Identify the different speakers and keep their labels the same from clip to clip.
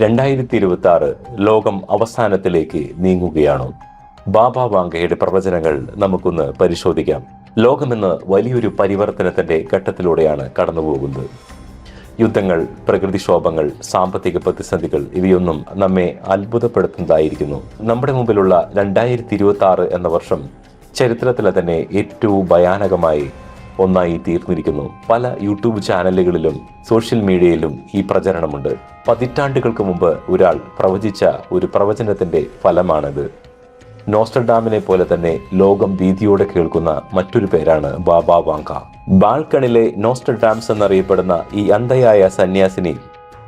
Speaker 1: രണ്ടായിരത്തി ഇരുപത്തി ആറ് ലോകം അവസാനത്തിലേക്ക് നീങ്ങുകയാണ്? ബാബ വാങ്കയുടെ പ്രവചനങ്ങൾ നമുക്കൊന്ന് പരിശോധിക്കാം. ലോകമെന്ന് വലിയൊരു പരിവർത്തനത്തിന്റെ ഘട്ടത്തിലൂടെയാണ് കടന്നുപോകുന്നത്. യുദ്ധങ്ങൾ പ്രകൃതിക്ഷോഭങ്ങൾ സാമ്പത്തിക പ്രതിസന്ധികൾ ഇവയൊന്നും നമ്മെ അത്ഭുതപ്പെടുത്തുന്നതായിരിക്കുന്നു. നമ്മുടെ മുമ്പിലുള്ള രണ്ടായിരത്തി ഇരുപത്തി ആറ് എന്ന വർഷം ചരിത്രത്തിലെ തന്നെ ഏറ്റവും ഭയാനകമായി ഒന്നായി തീർന്നിരിക്കുന്നു. പല യൂട്യൂബ് ചാനലുകളിലും സോഷ്യൽ മീഡിയയിലും ഈ പ്രചരണമുണ്ട്. പതിറ്റാണ്ടുകൾക്ക് മുമ്പ് ഒരാൾ പ്രവചിച്ച ഒരു പ്രവചനത്തിന്റെ ഫലമാണിത്. നോസ്റ്റർഡാമിനെ പോലെ തന്നെ ലോകം ഭീതിയോടെ കേൾക്കുന്ന മറ്റൊരു പേരാണ് ബാബ വാങ്ക. ബാൽക്കണിലെ നോസ്റ്റർഡാംസ് എന്നറിയപ്പെടുന്ന ഈ അന്ധയായ സന്യാസിനി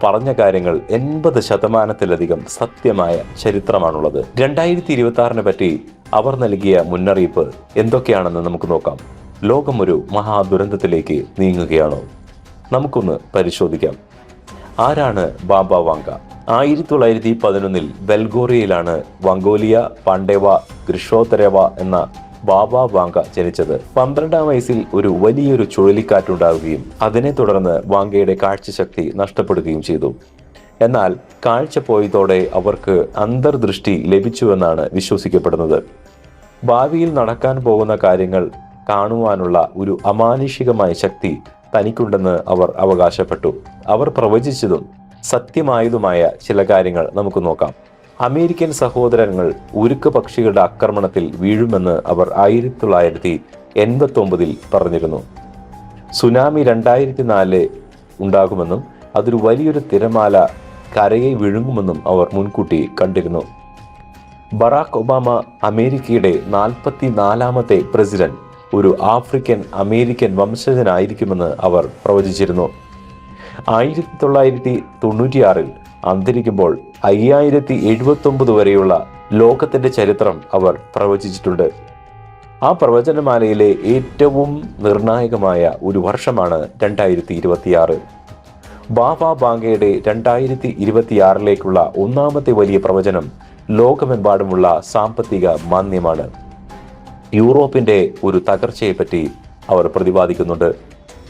Speaker 1: പറഞ്ഞ കാര്യങ്ങൾ എൺപത് ശതമാനത്തിലധികം സത്യമായ ചരിത്രമാണുള്ളത്. രണ്ടായിരത്തി ഇരുപത്തി ആറിനെ പറ്റി അവർ നൽകിയ മുന്നറിയിപ്പ് എന്തൊക്കെയാണെന്ന് നമുക്ക് നോക്കാം. ലോകം ഒരു മഹാദുരന്തത്തിലേക്ക് നീങ്ങുകയാണോ? നമുക്കൊന്ന് പരിശോധിക്കാം. ആരാണ് ബാബ വാങ്ക? ആയിരത്തി തൊള്ളായിരത്തി പതിനൊന്നിൽ ബൽഗോറിയയിലാണ് വങ്കോലിയ പാണ്ഡേവ ഗ്രിഷോത്തരവ എന്ന ബാബ വാങ്ക ജനിച്ചത്. പന്ത്രണ്ടാം വയസ്സിൽ ഒരു വലിയൊരു ചുഴലിക്കാറ്റുണ്ടാവുകയും അതിനെ തുടർന്ന് വാങ്കയുടെ കാഴ്ചശക്തി നഷ്ടപ്പെടുകയും ചെയ്തു. എന്നാൽ കാഴ്ച പോയതോടെ അവർക്ക് അന്തർദൃഷ്ടി ലഭിച്ചുവെന്നാണ് വിശ്വസിക്കപ്പെടുന്നത്. ഭാവിയിൽ നടക്കാൻ പോകുന്ന കാര്യങ്ങൾ കാണുവാനുള്ള ഒരു അമാനുഷികമായ ശക്തി തനിക്കുണ്ടെന്ന് അവർ അവകാശപ്പെട്ടു. അവർ പ്രവചിച്ചതും സത്യമായതുമായ ചില കാര്യങ്ങൾ നമുക്ക് നോക്കാം. അമേരിക്കൻ സഹോദരങ്ങൾ ഉരുക്ക് പക്ഷികളുടെ ആക്രമണത്തിൽ വീഴുമെന്ന് അവർ ആയിരത്തി തൊള്ളായിരത്തി എൺപത്തി ഒമ്പതിൽ പറഞ്ഞിരുന്നു. സുനാമി രണ്ടായിരത്തി നാല് ഉണ്ടാകുമെന്നും അതൊരു വലിയൊരു തിരമാല കരയെ വിഴുങ്ങുമെന്നും അവർ മുൻകൂട്ടി കണ്ടിരുന്നു. ബറാക് ഒബാമ അമേരിക്കയുടെ നാൽപ്പത്തി നാലാമത്തെ പ്രസിഡന്റ്. ഒരു ആഫ്രിക്കൻ അമേരിക്കൻ വംശജനായിരിക്കുമെന്ന് അവർ പ്രവചിച്ചിരുന്നു. ആയിരത്തി തൊള്ളായിരത്തി തൊണ്ണൂറ്റിയാറിൽ അന്തരിക്കുമ്പോൾ അയ്യായിരത്തി എഴുപത്തി ഒമ്പത് വരെയുള്ള ലോകത്തിന്റെ ചരിത്രം അവർ പ്രവചിച്ചിട്ടുണ്ട്. ആ പ്രവചനമാലയിലെ ഏറ്റവും നിർണായകമായ ഒരു വർഷമാണ് രണ്ടായിരത്തി ഇരുപത്തിയാറ് ബാബ ബാങ്കയുടെ രണ്ടായിരത്തി ഇരുപത്തിയാറിലേക്കുള്ള ഒന്നാമത്തെ വലിയ പ്രവചനം ലോകമെമ്പാടുമുള്ള സാമ്പത്തിക മാന്യമാണ് യൂറോപ്പിന്റെ ഒരു തകർച്ചയെ പറ്റി അവർ പ്രതിപാദിക്കുന്നുണ്ട്.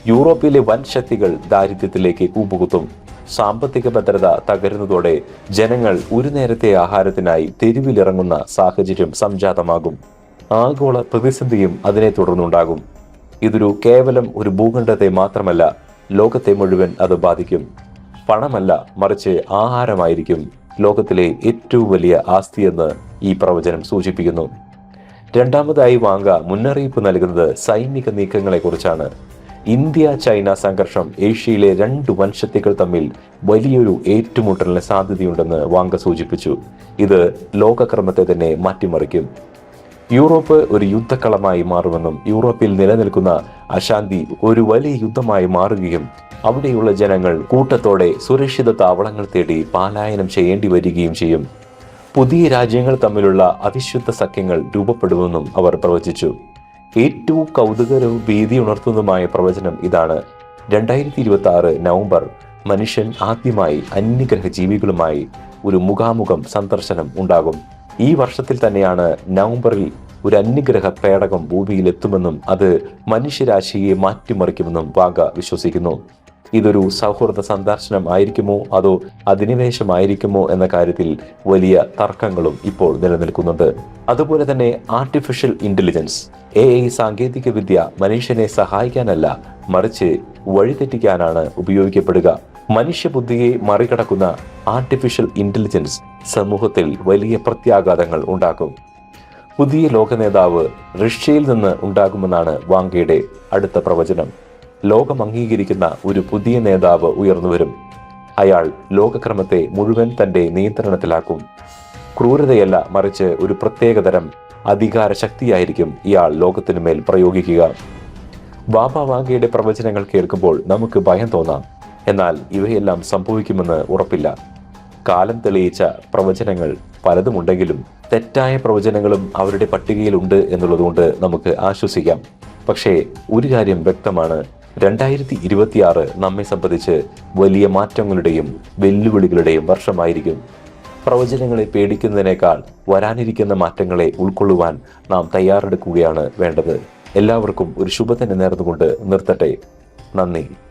Speaker 1: യൂറോപ്പിലെ വൻ ശക്തികൾ ദാരിദ്ര്യത്തിലേക്ക് കൂപ്പുകുത്തും സാമ്പത്തിക ഭദ്രത തകരുന്നതോടെ ജനങ്ങൾ ഒരു നേരത്തെ ആഹാരത്തിനായി തെരുവിലിറങ്ങുന്ന സാഹചര്യം സംജാതമാകും. ആഗോള പ്രതിസന്ധിയും അതിനെ തുടർന്നുണ്ടാകും. ഇതൊരു കേവലം ഒരു ഭൂഖണ്ഡത്തെ മാത്രമല്ല ലോകത്തെ മുഴുവൻ അത് ബാധിക്കും. പണമല്ല മറിച്ച് ആഹാരമായിരിക്കും ലോകത്തിലെ ഏറ്റവും വലിയ ആസ്തിയെന്ന് ഈ പ്രവചനം സൂചിപ്പിക്കുന്നു. രണ്ടാമതായി വാങ്ക മുന്നറിയിപ്പ് നൽകുന്നത് സൈനിക നീക്കങ്ങളെക്കുറിച്ചാണ്. ഇന്ത്യ ചൈന സംഘർഷം ഏഷ്യയിലെ രണ്ട് വൻശക്തികൾ തമ്മിൽ വലിയൊരു ഏറ്റുമുട്ടലിന് സാധ്യതയുണ്ടെന്ന് വാങ്ക സൂചിപ്പിച്ചു. ഇത് ലോകക്രമത്തെ തന്നെ മാറ്റിമറിക്കും. യൂറോപ്പ് ഒരു യുദ്ധക്കളമായി മാറുമെന്നും യൂറോപ്പിൽ നിലനിൽക്കുന്ന അശാന്തി ഒരു വലിയ യുദ്ധമായി മാറുകയും അവിടെയുള്ള ജനങ്ങൾ കൂട്ടത്തോടെ സുരക്ഷിത താവളങ്ങൾ തേടി പാലായനം ചെയ്യേണ്ടി വരികയും ചെയ്യും. പുതിയ രാജ്യങ്ങൾ തമ്മിലുള്ള അവിശുദ്ധ സഖ്യങ്ങൾ രൂപപ്പെടുമെന്നും അവർ പ്രവചിച്ചു. ഏറ്റവും കൗതുകരവും ഭീതി ഉണർത്തുന്നതുമായ പ്രവചനം ഇതാണ്. രണ്ടായിരത്തി ഇരുപത്തി ആറ് നവംബർ മനുഷ്യൻ ആദ്യമായി അന്യഗ്രഹ ജീവികളുമായി ഒരു മുഖാമുഖം സന്ദർശനം ഉണ്ടാകും. ഈ വർഷത്തിൽ തന്നെയാണ് നവംബറിൽ ഒരു അന്യഗ്രഹ പേടകം ഭൂമിയിലെത്തുമെന്നും അത് മനുഷ്യരാശിയെ മാറ്റിമറിക്കുമെന്നും വാഗ വിശ്വസിക്കുന്നു. ഇതൊരു സൗഹൃദ സന്ദർശനം ആയിരിക്കുമോ? അതോ അധിനിവേശമായിരിക്കുമോ എന്ന കാര്യത്തിൽ വലിയ തർക്കങ്ങളും ഇപ്പോൾ നിലനിൽക്കുന്നുണ്ട്. അതുപോലെ തന്നെ ആർട്ടിഫിഷ്യൽ ഇന്റലിജൻസ് എ ഐ സാങ്കേതിക വിദ്യ മനുഷ്യനെ സഹായിക്കാനല്ല മറിച്ച് വഴിതെറ്റിക്കാനാണ് ഉപയോഗിക്കപ്പെടുക. മനുഷ്യബുദ്ധിയെ മറികടക്കുന്ന ആർട്ടിഫിഷ്യൽ ഇന്റലിജൻസ് സമൂഹത്തിൽ വലിയ പ്രത്യാഘാതങ്ങൾ ഉണ്ടാക്കും. പുതിയ ലോക നേതാവ് റഷ്യയിൽ നിന്ന് ഉണ്ടാകുമെന്നാണ് വാങ്കയുടെ അടുത്ത പ്രവചനം. ലോകം അംഗീകരിക്കുന്ന ഒരു പുതിയ നേതാവ് ഉയർന്നുവരും അയാൾ ലോകക്രമത്തെ മുഴുവൻ തന്റെ നിയന്ത്രണത്തിലാക്കും. ക്രൂരതയല്ല മറിച്ച് ഒരു പ്രത്യേകതരം അധികാര ശക്തിയായിരിക്കും ഇയാൾ ലോകത്തിനു മേൽ പ്രയോഗിക്കുക. ബാബ വാങ്കയുടെ പ്രവചനങ്ങൾ കേൾക്കുമ്പോൾ നമുക്ക് ഭയം തോന്നാം. എന്നാൽ ഇവയെല്ലാം സംഭവിക്കുമെന്ന് ഉറപ്പില്ല. കാലം തെളിയിച്ച പ്രവചനങ്ങൾ പലതുമുണ്ടെങ്കിലും തെറ്റായ പ്രവചനങ്ങളും അവരുടെ പട്ടികയിലുണ്ട് എന്നുള്ളതുകൊണ്ട് നമുക്ക് ആശ്വസിക്കാം. പക്ഷേ ഒരു കാര്യം വ്യക്തമാണ്. രണ്ടായിരത്തി ഇരുപത്തിയാറ് നമ്മെ സംബന്ധിച്ച് വലിയ മാറ്റങ്ങളുടെയും വെല്ലുവിളികളുടെയും വർഷമായിരിക്കും. പ്രവചനങ്ങളെ പേടിക്കുന്നതിനേക്കാൾ വരാനിരിക്കുന്ന മാറ്റങ്ങളെ ഉൾക്കൊള്ളുവാൻ നാം തയ്യാറെടുക്കുകയാണ് വേണ്ടത്. എല്ലാവർക്കും ഒരു ശുഭദിനം നേർന്നുകൊണ്ട് നിർത്തട്ടെ. നന്ദി.